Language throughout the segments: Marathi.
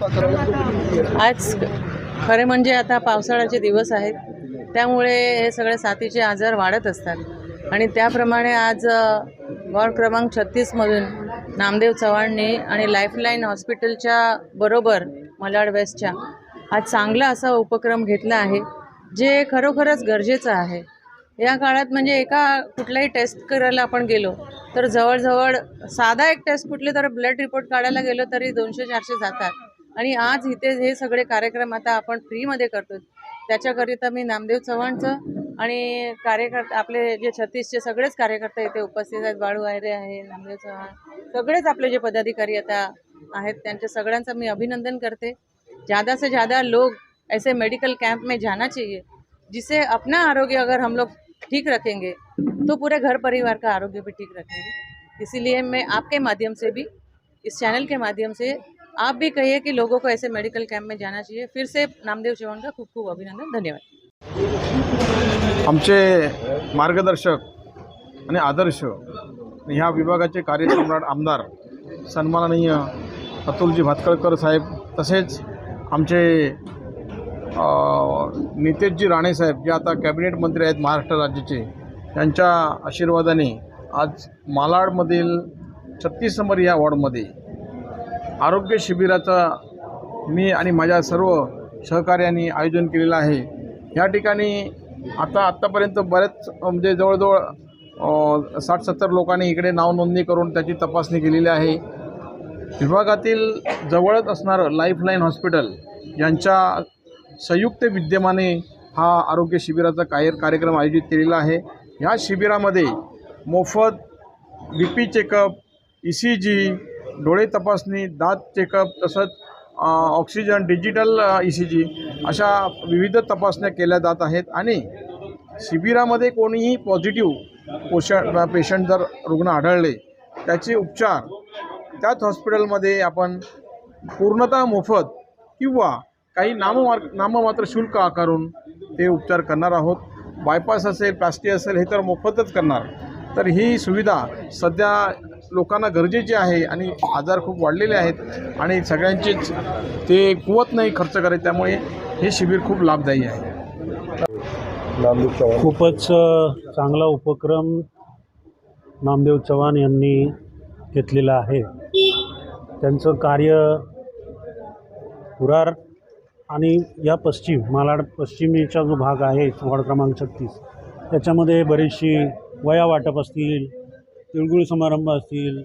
आज खरे म्हणजे आता पावसाळ्याचे दिवस आहेत. त्यामुळे हे सगळे साथीचे आजार वाढत असतात. आणि त्याप्रमाणे आज वॉर्ड क्रमांक छत्तीसमधून नामदेव चव्हाणने आणि लाईफलाईन हॉस्पिटलच्या बरोबर मलाड वेस्टच्या आज चांगला असा उपक्रम घेतला आहे जे खरोखरच गरजेचं आहे. या काळात म्हणजे एका कुठलाही टेस्ट करायला आपण गेलो तर जवळजवळ साधा एक टेस्ट कुठले तर ब्लड रिपोर्ट काढायला गेलो तरी दोनशे चारशे जातात. आणि आज इथे हे सगळे कार्यक्रम आता आपण फ्रीमध्ये करतो त्याच्याकरिता मी नामदेव चव्हाणचं आणि कार्यकर्ता आपले जे छत्तीसचे सगळेच कार्यकर्ते इथे उपस्थित आहेत. बाळू आयरे आहे नामदेव चव्हाण सगळेच आपले जे पदाधिकारी आता आहेत त्यांच्या सगळ्यांचं मी अभिनंदन करते. ज़्यादा से ज़्यादा लोग ऐसे मेडिकल कैंप में जाना चाहिए जिससे अपना आरोग्य अगर हम लोग ठीक रखेंगे तो पूरे घर परिवार का आरोग्य भी ठीक रखेंगे. इसीलिए मैं आपके माध्यम से भी इस चैनल के माध्यम से आप भी कहिए कि लोगों को ऐसे मेडिकल कैंप में जाना चाहिए। फिर से नामदेव चौहान का खूब खूब अभिनंदन। धन्यवाद। आमचे मार्गदर्शक आणि आदर्श ह्या विभागाचे कार्यसम्राट आमदार सन्माननीय अतुलजी भातकळकर साहेब तसेच आमचे नितेशजी राणेसाहेब जे आता कॅबिनेट मंत्री आहेत महाराष्ट्र राज्याचे त्यांच्या आशीर्वादाने आज मालाडमधील छत्तीस नंबर या वॉर्डमध्ये आरोग्य शिबिराचा मी आणि माझ्या सर्व सहकार्यांनी आयोजन केलेलं आहे. या ठिकाणी आता आत्तापर्यंत बरेच म्हणजे जवळजवळ साठ सत्तर लोकांनी इकडे नाव नोंदणी करून त्याची तपासणी केलेली आहे. विभागातील जवळच असणारं लाईफलाईन हॉस्पिटल यांच्या संयुक्त विद्यमाने हा आरोग्य शिबिराचा काय कार्यक्रम आयोजित केलेला आहे. ह्या शिबिरामध्ये मोफत B P checkup E C G डोळे तपासणी दात चेकअप तसंच oxygen digital E C G अशा विविध तपासण्या केल्या जात आहेत आणि शिबिरामध्ये कोणीही पॉझिटिव्ह पोषण पेशंट जर रुग्ण आढळले त्याचे उपचार त्याच हॉस्पिटलमध्ये आपण पूर्णतः मोफत किंवा काही नाममार नाममात्र शुल्क आकारून ते उपचार करणार आहोत. बायपास असेल प्लास्टी असेल हे तर मोफतच करणार. तर ही सुविधा सध्या लोकांना गरजेची आहे आणि आजार खूप वाढलेले आहेत आणि सगळ्यांचीच ते कुवत नाही खर्च करायचे त्यामुळे हे शिबिर खूप लाभदायी आहे. खूपच चांगला उपक्रम नामदेव चव्हाण यांनी घेतलेला आहे. त्यांचं कार्य पुरार आणि या पश्चिम मालाड पश्चिमेचा जो भाग आहे वॉर्ड क्रमांक छत्तीस त्याच्यामध्ये बरीचशी वया वाटप असतील तिळगुळ समारंभ असतील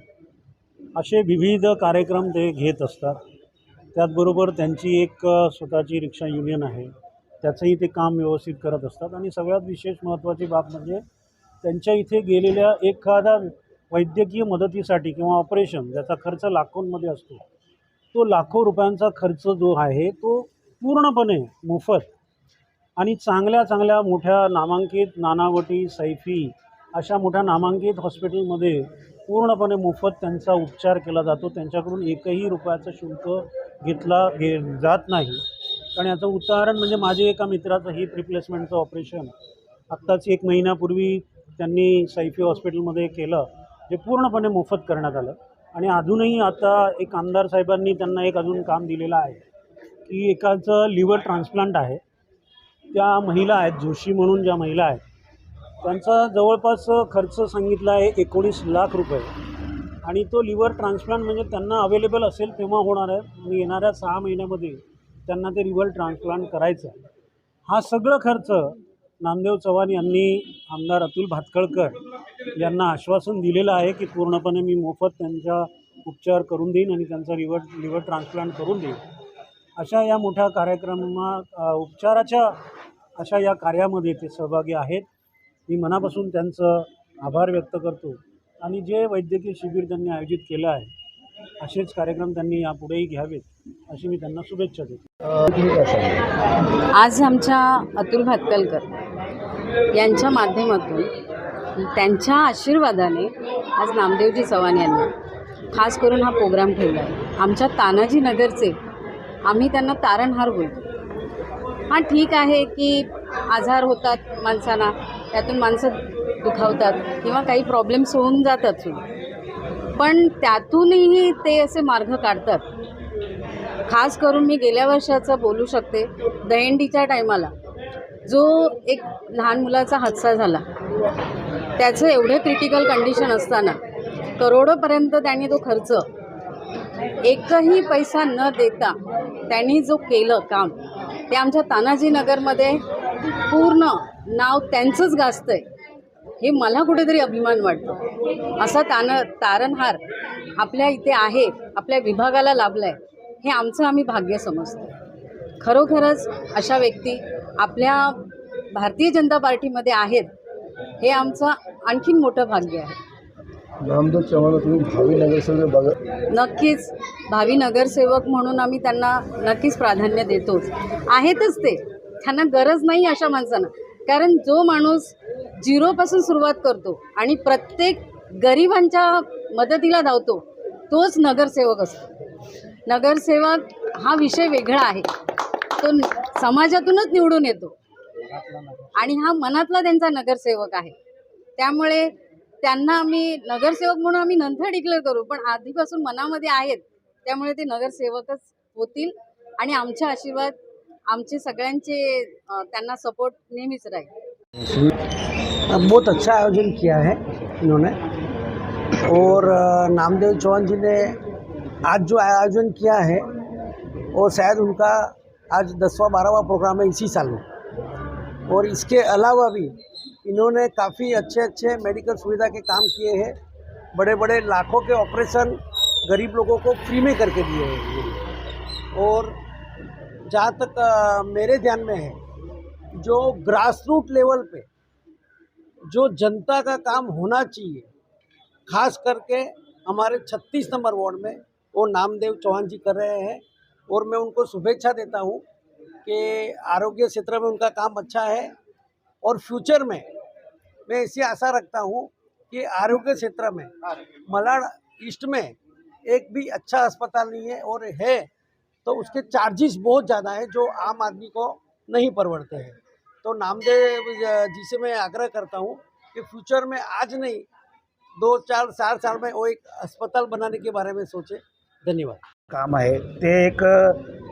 असे विविध कार्यक्रम ते घेत असतात. त्याचबरोबर त्यांची एक स्वतःची रिक्षा युनियन आहे. त्याचंही ते काम व्यवस्थित करत असतात. आणि सगळ्यात विशेष महत्त्वाची बाब म्हणजे त्यांच्या इथे गेलेल्या एखाद्या वैद्यकीय मदतीसाठी किंवा ऑपरेशन ज्याचा खर्च लाखोंमध्ये असतो तो लाखो रुपयांचा खर्च जो आहे तो पूर्णपणे मोफत आणि चांगल्या चांगल्या मोठ्या नामांकित नानावटी सैफी अशा मोठ्या नामांकित हॉस्पिटलमध्ये पूर्णपणे मोफत त्यांचा उपचार केला जातो. त्यांच्याकडून एकही रुपयाचं शुल्क घेतला घे जात नाही. कारण याचं उदाहरण म्हणजे माझे एका मित्राचं हिप रिप्लेसमेंटचं ऑपरेशन आत्ताच एक महिन्यापूर्वी त्यांनी सैफी हॉस्पिटलमध्ये केलं जे पूर्णपणे मोफत करण्यात आलं. आणि अजूनही आता एक आमदार साहेबांनी त्यांना एक अजून काम दिलेलं आहे की एकाचं लिव्हर ट्रान्सप्लांट आहे. त्या महिला आहेत जोशी म्हणून ज्या महिला आहेत त्यांचा जवळपास खर्च सांगितला आहे एकोणीस लाख रुपये. आणि तो लिव्हर ट्रान्सप्लांट म्हणजे त्यांना अवेलेबल असेल तेव्हा होणार आहे. मी येणाऱ्या सहा महिन्यामध्ये त्यांना ते लिव्हर ट्रान्सप्लांट करायचं आहे. हा सगळं खर्च नामदेव चव्हाण यांनी आमदार अतुल भातखळकर यांना आश्वासन दिलेलं आहे की पूर्णपणे मी मोफत त्यांचा उपचार करून देईन आणि त्यांचा लिव्हर लिव्हर ट्रान्सप्लांट करून देईन. अशा या मोठ्या कार्यक्रमा उपचाराच्या अशा या कार्यामध्ये ते सहभागी आहेत. मी मनापासून त्यांचं आभार व्यक्त करतो. आणि जे वैद्यकीय शिबिर त्यांनी आयोजित केलं आहे असेच कार्यक्रम त्यांनी यापुढेही घ्यावेत अशी मी त्यांना शुभेच्छा देतो. आज आमच्या अतुल भातकलकर यांच्या माध्यमातून त्यांच्या आशीर्वादाने आज नामदेवजी चव्हाण यांनी खास करून हा प्रोग्राम ठेवला आहे. आमच्या तानाजी नगरचे आम्ही त्यांना तारणहार बोलतो. हां ठीक आहे की आजार होतात माणसांना त्यातून माणसं दुखावतात किंवा काही प्रॉब्लेम्स होऊन जातात सुद्धा. पण त्यातूनही ते असे मार्ग काढतात. खास करून मी गेल्या वर्षाचं बोलू शकते दहिंडीच्या टायमाला जो एक लहान मुलाचा हादसा झाला त्याचं एवढं क्रिटिकल कंडिशन असताना करोडोपर्यंत त्यांनी तो खर्च एकही पैसा न देता त्यांनी जो केलं काम ते आमच्या तानाजीनगरमध्ये पूर्ण नाव त्यांचंच गाजतं आहे हे मला कुठेतरी अभिमान वाटतो. असा तान तारणहार आपल्या इथे आहे आपल्या विभागाला लाभला आहे हे आमचं आम्ही भाग्य समजतो खरोखरच अशा व्यक्ती आपल्या भारतीय जनता पार्टीमध्ये आहेत हे आमचं आणखीन मोठं भाग्य आहे. नामदेव चव्हाण तुम्ही भावी नगरसेवक बघा. नक्कीच भावी नगरसेवक म्हणून आम्ही त्यांना नक्कीच प्राधान्य देतोच. आहेतच ते. त्यांना गरज नाही अशा माणसांना. कारण जो माणूस झिरोपासून सुरुवात करतो आणि प्रत्येक गरिबांच्या मदतीला धावतो तोच नगरसेवक असतो. नगरसेवक हा विषय वेगळा आहे. तो समाजातूनच निवडून येतो. आणि हा मनातला त्यांचा नगरसेवक आहे. त्यामुळे त्यांना आम्ही नगरसेवक म्हणून आम्ही नंतर डिक्लेअर करू पण आधीपासून मनामध्ये आहेत. त्यामुळे ते नगरसेवकच होतील आणि आमचे आशीर्वाद आमचे सगळ्यांचे त्यांना सपोर्ट नेहमीच राहील. बहुत अच्छा आयोजन किया है इन्होंने। और नामदेव चौहान जी ने आज जो आयोजन किया है, वो शायद उनका आज दसवा, बारहवा प्रोग्राम है इसी साल में। और इसके अलावा भी इन्होंने काफ़ी अच्छे अच्छे मेडिकल सुविधा के काम किए हैं। बड़े बड़े लाखों के ऑपरेशन गरीब लोगों को फ्री में करके दिए हैं। और जहाँ तक मेरे ध्यान में है, जो ग्रास रूट लेवल पे जो जनता का काम होना चाहिए, खास करके हमारे 36 नंबर वार्ड में, वो नामदेव चौहान जी कर रहे हैं और मैं उनको शुभेच्छा देता हूँ कि आरोग्य क्षेत्र में उनका काम अच्छा है और फ्यूचर में मैं ऐसी आशा रखता हूँ कि आरोग्य क्षेत्र में, मलाड ईस्ट में एक भी अच्छा अस्पताल नहीं है और है तो उसके चार्जेस बहुत ज़्यादा है जो आम आदमी को नहीं परवड़ते हैं। तो नामदेव जी से मैं आग्रह करता हूँ कि फ्यूचर में आज नहीं दो चार चार साल में वो एक अस्पताल बनाने के बारे में सोचे। धन्यवाद। काम आहे. ते एक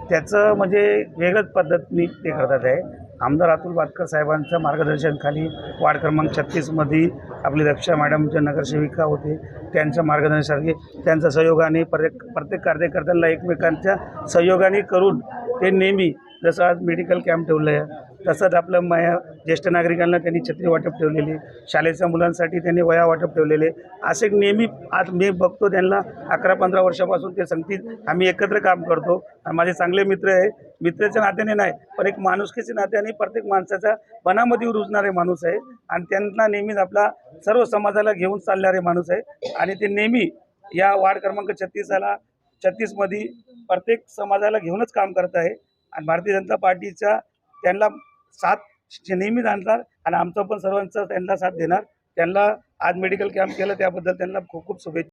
त्याचं म्हणजे वेगळंच पद्धतीने ते करतात आहे. आमदार अतुल बातकर साहेबांच्या मार्गदर्शनाखाली वार्ड क्रमांक छत्तीसमध्ये आपली रक्षा मॅडम ज्या नगरसेविका होते त्यांच्या मार्गदर्शनासाठी त्यांच्या सहयोगाने प्रत्येक प्रत्येक कार्यकर्त्यांना एकमेकांच्या सहयोगाने करून ते नेहमी जसं आज मेडिकल कॅम्प ठेवलं आहे तसंच आपलं माया ज्येष्ठ नागरिकांना त्यांनी छत्री वाटप ठेवलेली शाळेच्या मुलांसाठी त्यांनी वया वाटप ठेवलेले. असे नेहमी आज मी बघतो त्यांना अकरा पंधरा वर्षापासून ते सांगतील आम्ही एकत्र काम करतो. आणि माझे चांगले मित्र आहे. मित्राच्या नात्याने नाही पण एक माणुसकीच्या नात्याने प्रत्येक माणसाचा मनामध्ये रुजणारे माणूस आहे. आणि त्यांना नेहमीच आपला सर्व समाजाला घेऊन चालणारे माणूस आहे. आणि ते नेहमी या वार्ड क्रमांक छत्तीसला छत्तीसमध्ये प्रत्येक समाजाला घेऊनच काम करत आहे. आणि भारतीय जनता पार्टीचा त्यांना साथ नेहमीच आणणार आणि आमचं पण सर्वांचं त्यांना साथ देणार. त्यांना आज मेडिकल कॅम्प केलं त्याबद्दल त्यांना खूप खूप शुभेच्छा.